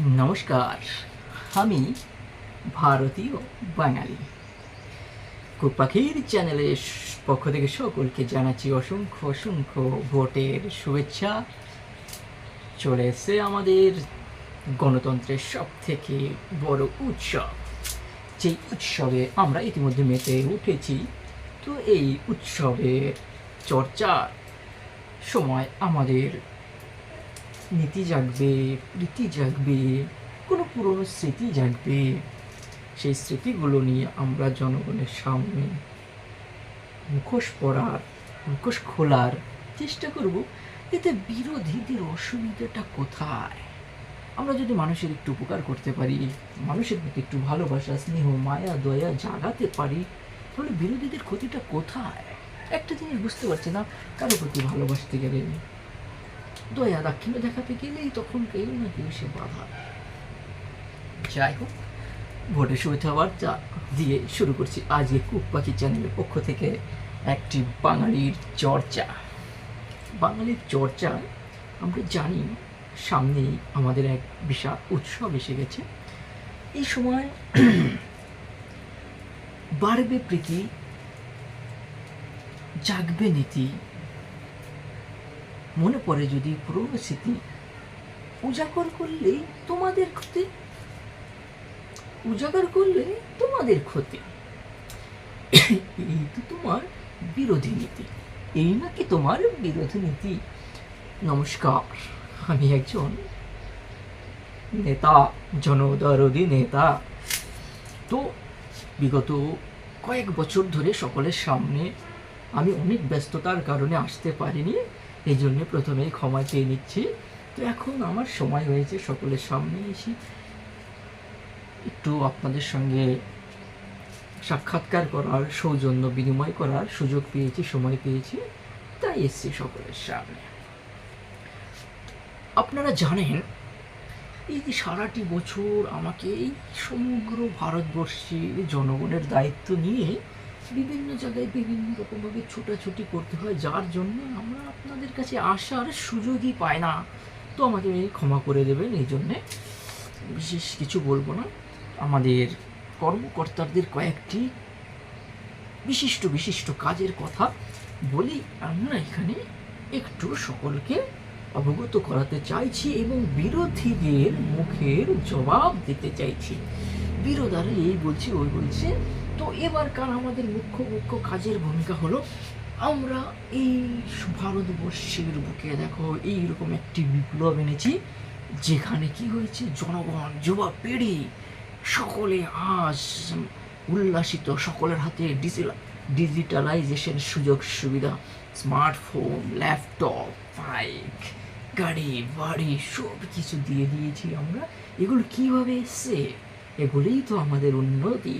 নমস্কার, আমি ভারতীয় বাঙালি। কুপাখির চ্যানেলের পক্ষ থেকে সকলকে জানাচ্ছি অসংখ্য অসংখ্য ভোটের শুভেচ্ছা। চলে এসে আমাদের গণতন্ত্রের সব থেকে বড় উৎসব। যেই উৎসবে আমরা ইতিমধ্যে মেতে উঠেছি, তো এই উৎসবের চর্চার সময় আমাদের নীতি জাগবে প্রীতি জাগবে কোনো পুরনো স্মৃতি জাগবে সেই স্মৃতিগুলো নিয়ে আমরা জনগণের সামনে মুখোশ পড়ার মুখোশ খোলার চেষ্টা করব, এতে বিরোধীদের অসুবিধাটা কোথায়? আমরা যদি মানুষের একটু উপকার করতে পারি, মানুষের প্রতি একটু ভালোবাসা, স্নেহ, মায়া, দয়া জাগাতে পারি, তাহলে বিরোধীদের ক্ষতিটা কোথায়? একটা জিনিস বুঝতে পারছি না, কারও প্রতি ভালোবাসতে গেলে দয়া দাক্ষিণ্য দেখাতে গেলেই তখন কেউ না কেউ সে বাধা যাই হোক ভোটের শুভেচ্ছা বার্তা দিয়ে শুরু করছি আজকে কুক পাখি চ্যানেলের পক্ষ থেকে একটি বাঙালির চর্চা বাঙালির চর্চা আমরা জানি সামনেই আমাদের এক বিশাল উৎসব এসে গেছে এই সময় বাড়বে প্রীতি জাগবে নীতি মনে পড়ে যদি পুরনো স্মৃতি উজাগর করলে তোমাদের ক্ষতি। উজাগর করলে তোমাদের ক্ষতি। এই তো তোমার বিরোধী নীতি। এই নাকি তোমার বিরোধী নীতি। নমস্কার, আমি একজন নেতা, জনদরদি নেতা। তো বিগত কয়েক বছর ধরে সকলের সামনে আমি অনেক ব্যস্ততার কারণে আসতে পারিনি। এই জন্য প্রথমেই ক্ষমা চেয়ে নিচ্ছি। তো এখন আমার সময় হয়েছে, সকলের সামনে এসে একটু আপনাদের সঙ্গে সাক্ষাৎকার করার, সৌজন্য বিনিময় করার সুযোগ পেয়েছি, সময় পেয়েছি, তাই এসছি সকলের সামনে। আপনারা জানেন, এই যে সারাটি বছর আমাকে এই সমগ্র ভারতবর্ষের জনগণের দায়িত্ব নিয়ে বিভিন্ন জায়গায় বিভিন্ন রকমভাবে ছোটাছুটি করতে হয়, যার জন্য আমরা আপনাদের কাছে আসার সুযোগই পাই না। তো আমাদের ক্ষমা করে দেবেন, এই জন্যে বিশেষ কিছু বলব না। আমাদের কর্মকর্তাদের কয়েকটি বিশিষ্ট বিশিষ্ট কাজের কথা বলি। আমরা এখানে একটু সকলকে অবগত করাতে চাইছি এবং বিরোধীদের মুখের জবাব দিতে চাইছি। বিরোধারা এই বলছে, ওই বলছে। তো এবারকার আমাদের মুখ্য মুখ্য কাজের ভূমিকা হলো, আমরা এই ভারতবর্ষের বুকে দেখো, এইরকম একটি বিপ্লব এনেছি, যেখানে কি হয়েছে? জনগণ, যুবা পিঢ়ি সকলে আজ উল্লাসিত, সকলের হাতে ডিজিটালাইজেশন সুযোগ সুবিধা স্মার্টফোন ল্যাপটপ বাইক গাড়ি, বাড়ি সব কিছু দিয়ে দিয়েছি আমরা। এগুলো কীভাবে এসছে? এগুলোই তো আমাদের উন্নতি।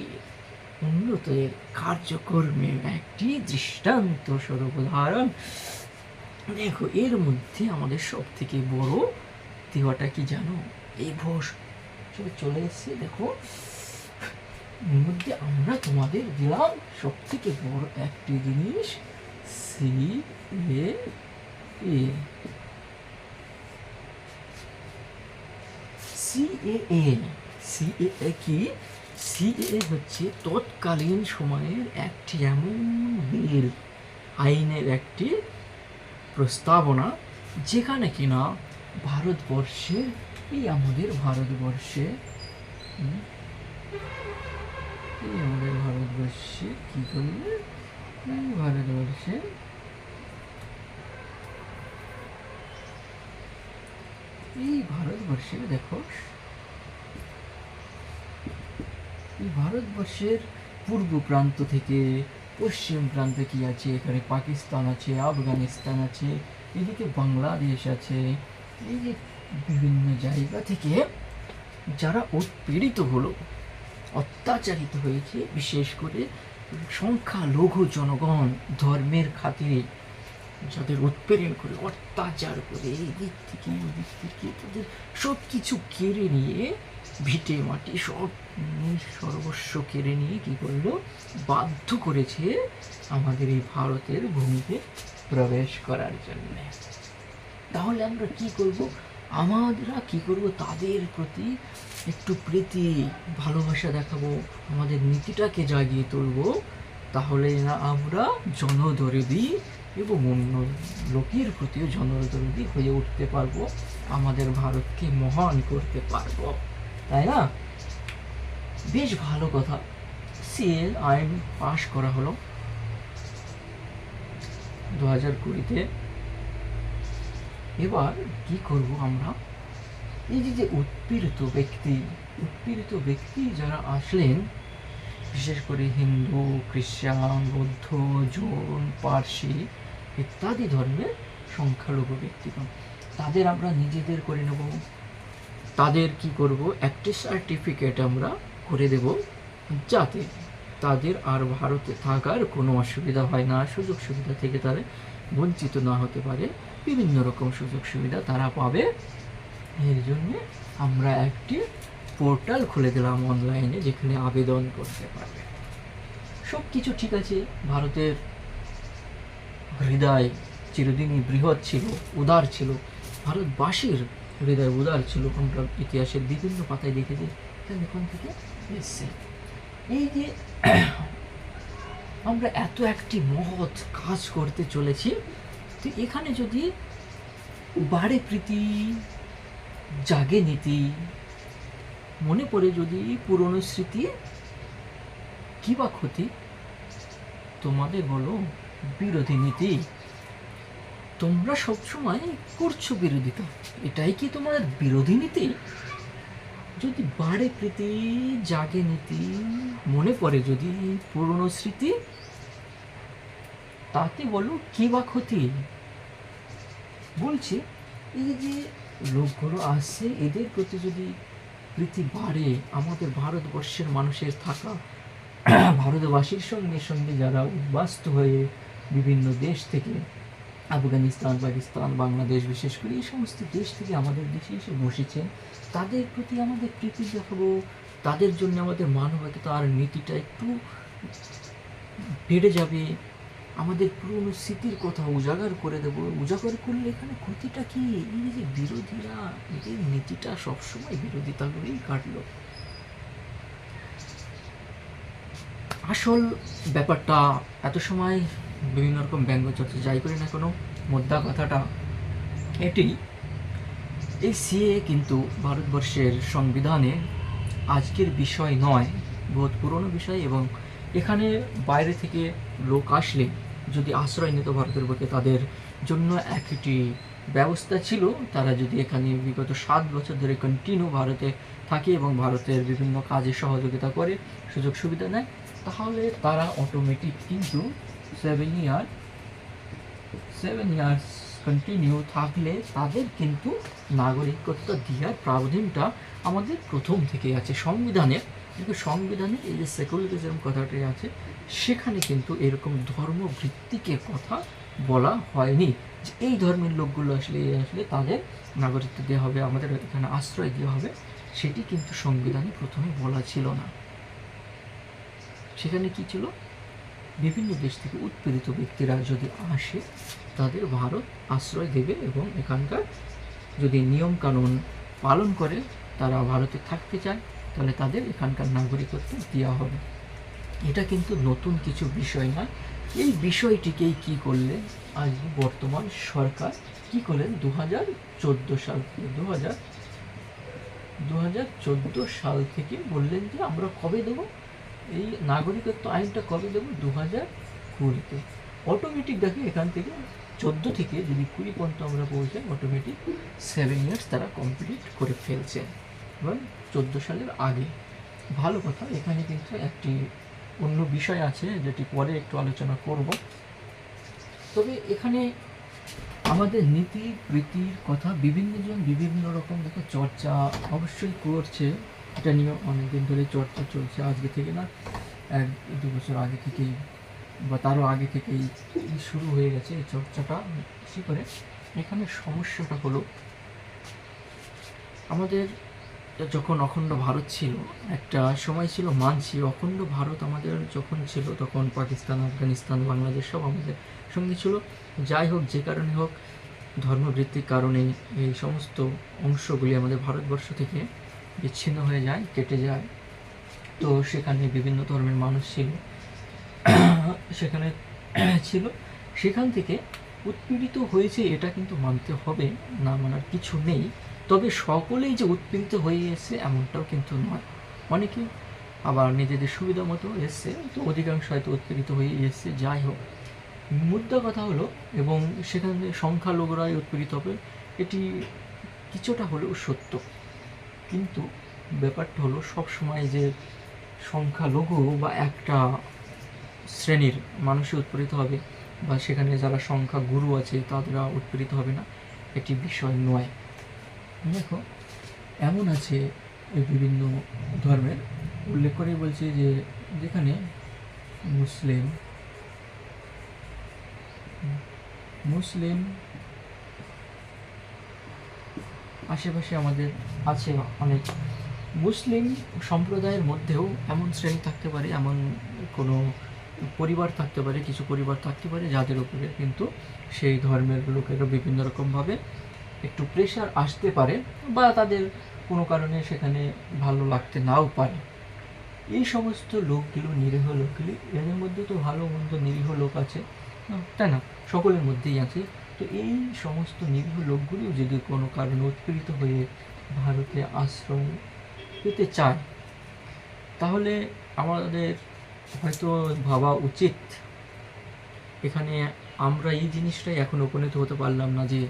উন্নতের কার্যক্রমের একটি দৃষ্টান্ত স্বরূপ উদাহরণ দেখো, এর মধ্যে আমাদের সব থেকে বড় দেওয়াটা কি জানো? এই ভোস চলে এসছে, দেখো। মধ্যে আমরা তোমাদের দিলাম সব থেকে বড় একটি জিনিস, C A A. CAA CAA কি? সিএএ হচ্ছে তৎকালীন সময়ের একটি এমন বিল আইনের একটি প্রস্তাবনা, যেখানে কিনা ভারতবর্ষে, এই আমাদের ভারতবর্ষে এই আমাদের ভারতবর্ষে কি এই ভারতবর্ষে এই ভারতবর্ষে, দেখো এই ভারতবর্ষের পূর্ব প্রান্ত থেকে পশ্চিম প্রান্তে কি আছে? এখানে পাকিস্তান আছে, আফগানিস্তান আছে, এদিকে বাংলাদেশ আছে। এই যে বিভিন্ন জায়গা থেকে যারা উৎপীড়িত হলো, অত্যাচারিত হয়েছে, বিশেষ করে সংখ্যালঘু জনগণ ধর্মের খাতিরে যাদের উৎপীড়ন করে, অত্যাচার করে, এই দিক থেকে ওই দিক থেকে, তাদের সব কিছু কেড়ে নিয়ে ভিটে মাটি সব সর্বস্ব কেড়ে নিয়ে কি করল? বাধ্য করেছে আমাদের এই ভারতের ভূমিতে প্রবেশ করার জন্য। তাহলে আমরা কি করব? আমরা কি করব? তাদের প্রতি একটু প্রীতি, ভালোবাসা দেখাবো, আমাদের নীতিটাকে জাগিয়ে তুলবো। তাহলে না, আমরা জনদরদি এবং অন্য লোকের প্রতিও জনদরদি হয়ে উঠতে পারব, আমাদের ভারতকে মহান করতে পারব। তাই না? বেশ ভালো কথা। সিএল আইন পাশ করা হলো দু হাজার কুড়িতে। এবার কি করব আমরা? এই যে যে উৎপীড়িত ব্যক্তি উৎপীড়িত ব্যক্তি যারা আসলেন, বিশেষ করে হিন্দু, খ্রিস্টান, বৌদ্ধ, জৈন, পার্সি, ইত্যাদি ধর্মের সংখ্যালঘু ব্যক্তিগণ তাদের আমরা নিজেদের করে নেব। তাদের কি করব? একটি সার্টিফিকেট আমরা করে দেব যাতে তাদের আর ভারতে থাকার কোনো অসুবিধা হয় না, সুযোগ সুবিধা থেকে তারা বঞ্চিত না হতে পারে। বিভিন্ন রকম সুযোগ সুবিধা তারা পাবে। এর জন্য আমরা একটি পোর্টাল খুলে দিলাম অনলাইনে যেখানে আবেদন করতে পারবে। সব কিছু ঠিক আছে। ভারতের হৃদয় চিরদিনই বৃহৎ ছিল, উদার ছিল। ভারতবাসীর হৃদয় উদার ছিল আমরা ইতিহাসের বিভিন্ন পাতায় দেখেছি এখানে এখান থেকে এসছে। এই যে আমরা এত একটি মহৎ কাজ করতে চলেছি, তো এখানে যদি বাড়ে প্রীতি, জাগে নীতি, মনে পড়ে যদি পুরনো স্মৃতি, কি বা ক্ষতি? তোমাদের বলো বিরোধী নীতি। তোমরা সবসময় করছ বিরোধিতা। এটাই কি তোমার বিরোধী নীতি? যদি বাড়ে প্রীতি, জাগে নীতি, মনে পড়ে যদি পুরনো স্মৃতি, তাতে বলো কি বা ক্ষতি? বলছি, এই যে লোকগুলো আসছে, এদের প্রতি যদি প্রীতি বাড়ে, আমাদের ভারতবর্ষের মানুষের থাকা, ভারতবাসীর সঙ্গে সঙ্গে যারা উদ্বাস্ত হয়ে বিভিন্ন দেশ থেকে আফগানিস্তান, পাকিস্তান, বাংলাদেশ, বিশেষ করে এই সমস্ত দেশ থেকে আমাদের দেশে এসে বসেছেন। তাদের প্রতি আমাদের প্রীতি দেখাবো, তাদের জন্য আমাদের মানবতা আর নীতিটা একটু বেড়ে যাবে। আমাদের পুরনো স্মৃতির কথা উজাগার করে দেব। উজাগার করলে এখানে ক্ষতিটা কি? এই যে বিরোধীরা, এদের নীতিটা সবসময় বিরোধিতা করেই কাটলো। আসল ব্যাপারটা এত সময় বিভিন্ন রকম ব্যঙ্গ চর্চা যাই করি না কোনো, মোদ্দা কথাটা এটি। এই সিএ কিন্তু ভারতবর্ষের সংবিধানে আজকের বিষয় নয়, বহুত পুরনো বিষয় এবং এখানে বাইরে থেকে লোক আসলে যদি আশ্রয় নিত ভারতের বুকে, তাদের জন্য একটি ব্যবস্থা ছিল। তারা যদি এখানে বিগত সাত বছর ধরে কন্টিনিউ ভারতে থাকে এবং ভারতের বিভিন্ন কাজে সহযোগিতা করে, সুযোগ সুবিধা নেয়, তাহলে তারা অটোমেটিক কিন্তু seven year seven years continue থাকলে তাদের কিন্তু নাগরিকত্ব দেওয়ার প্রাবধানটা আমাদের প্রথম থেকে আছে। সংবিধানে, কিন্তু সংবিধানে এই যে সেকুলারিজম কথাটি আছে, সেখানে কিন্তু এরকম ধর্মভিত্তিকের কথা বলা হয়নি। যে এই ধর্মের লোকগুলো আসলে আসলে তাদের নাগরিকত্ব দেওয়া হবে, আমাদের এখানে আশ্রয় দেওয়া হবে, সেটি কিন্তু সংবিধানে প্রথমে বলা ছিল না। সেখানে কি ছিল? বিভিন্ন দেশ থেকে উৎপীড়িত ব্যক্তিরা যদি আসে, তাদের ভারত আশ্রয় দেবে এবং এখানকার যদি নিয়ম কানুন পালন করে, তারা ভারতে থাকতে চায়, তাহলে তাদের এখানকার নাগরিকত্ব দেওয়া হবে। এটা কিন্তু নতুন কিছু বিষয় না। এই বিষয়টিকেই কি করলে আজ বর্তমান সরকার কি করলেন? দু হাজার চোদ্দ সাল থেকে দু হাজার দু হাজার চোদ্দ সাল থেকে বললেন যে আমরা কবে দেবো? এই নাগরিকত্ব আইনটা কবে দেবো? দু হাজার কুড়িতে। অটোমেটিক দেখে এখান থেকে চোদ্দ থেকে যদি কুড়ি পর্যন্ত আমরা পৌঁছাই অটোমেটিক সেভেন ইয়ার্স তারা কমপ্লিট করে ফেলছে। এবং চোদ্দ সালের আগে। ভালো কথা, এখানে কিন্তু একটি অন্য বিষয় আছে যেটি পরে একটু আলোচনা করব। তবে এখানে আমাদের নীতি প্রীতির কথা বিভিন্ন জন বিভিন্ন রকম দেখো চর্চা অবশ্যই করছে। এটা নিয়ে অনেকদিন ধরে চর্চা চলছে। আজকে থেকে না এক, দু বছর আগে থেকেই বা তারও আগে থেকেই শুরু হয়ে গেছে এই চর্চাটা, বেশি করে। এখানে সমস্যাটা হলো, আমাদের যখন অখণ্ড ভারত ছিল, একটা সময় ছিল মানছি অখণ্ড ভারত আমাদের যখন ছিল তখন পাকিস্তান, আফগানিস্তান, বাংলাদেশ সব আমাদের সঙ্গে ছিল। যাই হোক, যে কারণে হোক ধর্মভিত্তিক কারণে এই সমস্ত অংশগুলি আমাদের ভারতবর্ষ থেকে বিচ্ছিন্ন হয়ে যায়, কেটে যায়। তো সেখানে বিভিন্ন ধর্মের মানুষ ছিল। সেখানে ছিল। সেখান থেকে উৎপীড়িত হয়েছে এটা কিন্তু মানতে হবে, না মানার কিছু নেই। তবে সকলেই যে উৎপীড়িত হয়ে এসেছে এমনটাও কিন্তু নয়। অনেকে আবার নিজেদের সুবিধা মতো এসছে, তো অধিকাংশ হয়তো উৎপীড়িত হয়ে এসছে, যাই হোক। মুদ্রা কথা হলো, এবং সেখানে সংখ্যালঘুরাই উৎপীড়িত হবে, এটি কিছুটা হলেও সত্য। কিন্তু ব্যাপারটা হলো সবসময় যে সংখ্যালঘু বা একটা শ্রেণির মানুষই উৎপীড়িত হবে বা সেখানে যারা সংখ্যা গুরু আছে তাদেরা উৎপীড়িত হবে না, এটি বিষয় নয়। দেখো, এমন আছে বিভিন্ন ধর্মের। উল্লেখ করেই বলছে যে যেখানে মুসলিম মুসলিম আশেপাশে আমাদের আছে অনেক মুসলিম সম্প্রদায়ের মধ্যেও এমন শ্রেণি থাকতে পারে, এমন কোনো পরিবার থাকতে পারে, কিছু পরিবার থাকতে পারে যাদের উপরে কিন্তু সেই ধর্মের লোকেরা বিভিন্ন রকমভাবে একটু প্রেশার আসতে পারে বা তাদের কোনো কারণে সেখানে ভালো লাগতে নাও পারে। এই সমস্ত লোকগুলো নিরীহ লোকগুলি, এদের মধ্যে তো ভালো মন্দ নিরীহ লোক আছে, তাই না? সকলের মধ্যেই আছে। তো এই সমস্ত নিরীহ লোকগুলিও যদি কোনো কারণে উৎপীড়িত হয়ে ভারতে আশ্রয় পেতে চায়, তাহলে আমাদের হয়তো ভাবা উচিত। এখানে আমরা এই জিনিসটাই এখন উপনীত হতে পারলাম না যে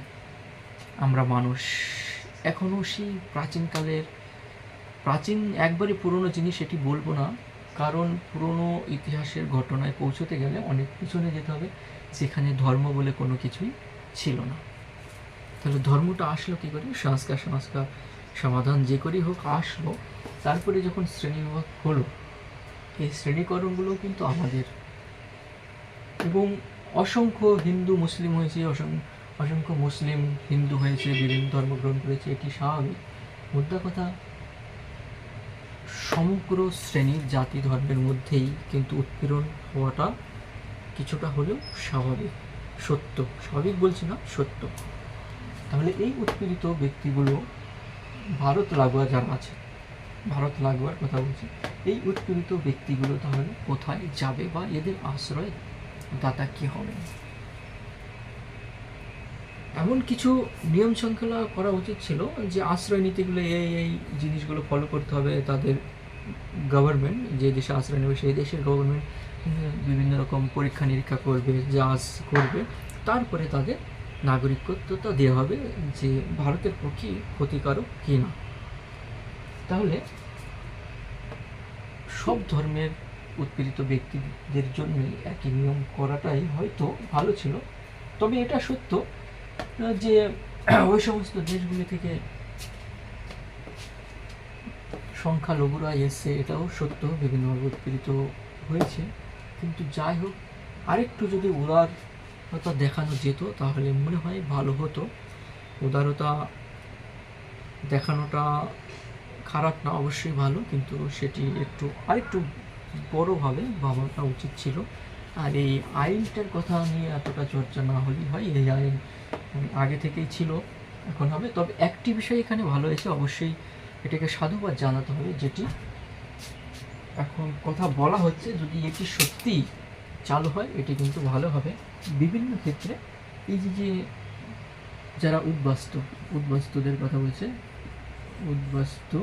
আমরা মানুষ। এখনও সেই প্রাচীনকালের প্রাচীন একবারে পুরনো জিনিস এটি বলব না, কারণ পুরনো ইতিহাসের ঘটনায় পৌঁছতে গেলে অনেক পিছনে যেতে হবে, যেখানে ধর্ম বলে কোনো কিছুই ছিল না। তাহলে ধর্মটা আসলো কী করে? সংস্কার সংস্কার সমাধান যে করেই হোক আসলো। তারপরে যখন শ্রেণীবিভাগ হলো, এই শ্রেণীকরণগুলো কিন্তু আমাদের। এবং অসংখ্য হিন্দু মুসলিম হয়েছে অসংখ্য অসংখ্য মুসলিম হিন্দু হয়েছে, বিভিন্ন ধর্ম গ্রহণ করেছে, এটি স্বাভাবিক। মুদ্রা কথা, সমগ্র শ্রেণির জাতি ধর্মের মধ্যেই কিন্তু উৎপীড়ন হওয়াটা কিছুটা হলেও স্বাভাবিক। সত্য, স্বাভাবিক বলছি না, সত্য। তাহলে এই উৎপীড়িত ব্যক্তিগুলো ভারত লাগোয়া যারা আছে, ভারত লাগোয়ার কথা বলছি, এই উৎপীড়িত ব্যক্তিগুলো তাহলে কোথায় যাবে বা এদের আশ্রয় দাতা কি হবে? এমন কিছু নিয়ম শৃঙ্খলা করা উচিত ছিল যে আশ্রয় নিতে গেলে এই এই জিনিসগুলো ফলো করতে হবে তাদের গভর্নমেন্ট যে দেশে আশ্রয় নেবে সেই দেশের গভর্নমেন্ট বিভিন্ন রকম পরীক্ষা নিরীক্ষা করবে জাজ করবে। তারপরে তাদের নাগরিকত্বটা দেওয়া হবে যে ভারতের পক্ষে ক্ষতিকারক কি না। তাহলে সব ধর্মের উৎপীড়িত ব্যক্তিদের জন্যই একই নিয়ম করাটাই হয়তো ভালো ছিল। তবে এটা সত্য যে ওই সমস্ত দেশগুলি থেকে সংখ্যালঘুরা এসছে এটাও সত্য বিভিন্নভাবে উৎপীড়িত হয়েছে। কিন্তু যাই হোক, আরেকটু যদি উদারতা দেখানো যেত, তাহলে মনে হয় ভালো হতো। উদারতা দেখানোটা খারাপ না, অবশ্যই ভালো, কিন্তু সেটি একটু, আরেকটু বড়োভাবে ভাবাটা উচিত ছিল। আর এই আইনটার কথা নিয়ে এতটা চর্চা না হলেই হয়, এই আইন আগে থেকেই ছিল, এখন হবে। তবে একটি বিষয় এখানে ভালো হয়েছে, অবশ্যই এটাকে সাধুবাদ জানাতে হবে, যেটি এখন কথা বলা হচ্ছে যদি এটি সত্যি চালু হয়, এটি কিন্তু ভালো হবে। বিভিন্ন ক্ষেত্রে এই যে যে যারা উদ্বাস্তু, উদ্বাস্তুদের কথা বলছে, উদ্বাস্তু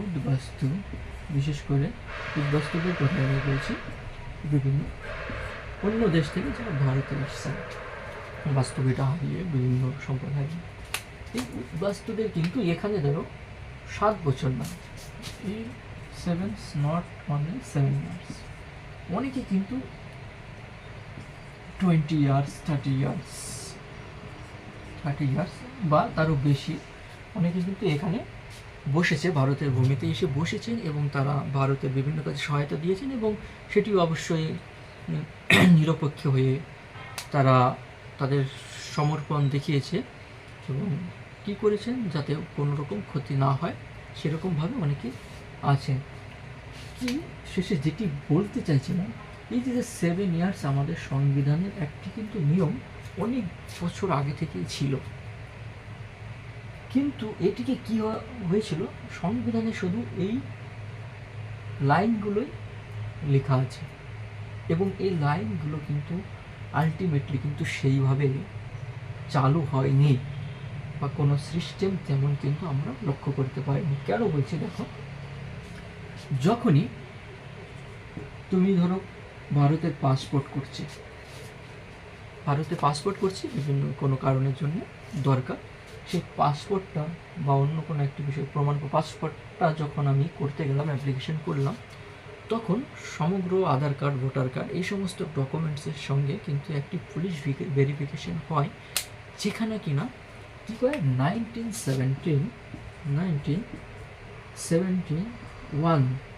উদ্বাস্তু, বিশেষ করে উদ্বাস্তুদের কথা আমি বলছি, বিভিন্ন অন্য দেশ থেকে যারা ভারতে এসছেন বাস্তবিটা হারিয়ে বিভিন্ন সম্প্রদায়, এই উদ্বাস্তুদের কিন্তু এখানে ধরো সাত বছর না এই seven not only seven years অনেকে কিন্তু twenty years thirty years thirty years বা তারও বেশি। অনেকে কিন্তু এখানে বসেছে, ভারতের ভূমিতে এসে বসেছেন এবং তারা ভারতের বিভিন্ন কাজে সহায়তা দিয়েছেন এবং সেটিও অবশ্যই নিরপেক্ষ হয়ে তারা তাদের সমর্পণ দেখিয়েছে এবং কী করেছেন যাতে কোনো রকম ক্ষতি না হয়, সেরকমভাবে অনেকে আছেন। কি? শেষে যেটি বলতে চাইছিলাম, এই যে সেভেন ইয়ার্স আমাদের সংবিধানের একটি কিন্তু নিয়ম অনেক বছর আগে থেকেই ছিল। কিন্তু এটিকে কি হয়েছিল? সংবিধানে শুধু এই লাইনগুলোই লেখা আছে এবং এই লাইনগুলো কিন্তু আলটিমেটলি কিন্তু সেইভাবে চালু হয়নি বা কোনো সিস্টেম তেমন কিন্তু আমরা লক্ষ্য করতে পারিনি। কেন বলছি দেখো? যখনই তুমি ধরো ভারতের পাসপোর্ট করছে। ভারতে পাসপোর্ট করছি বিভিন্ন কোনো কারণের জন্য দরকার। সেই পাসপোর্টটা বা অন্য কোনো একটি বিষয় প্রমাণ পাসপোর্টটা যখন আমি করতে গেলাম অ্যাপ্লিকেশন করলাম, তখন সমগ্র আধার কার্ড, ভোটার কার্ড এই সমস্ত ডকুমেন্টসের সঙ্গে কিন্তু একটি পুলিশ ভেরিফিকেশন হয়, যেখানে কি না কী করে? Nineteen seventeen nineteen seventeen 1.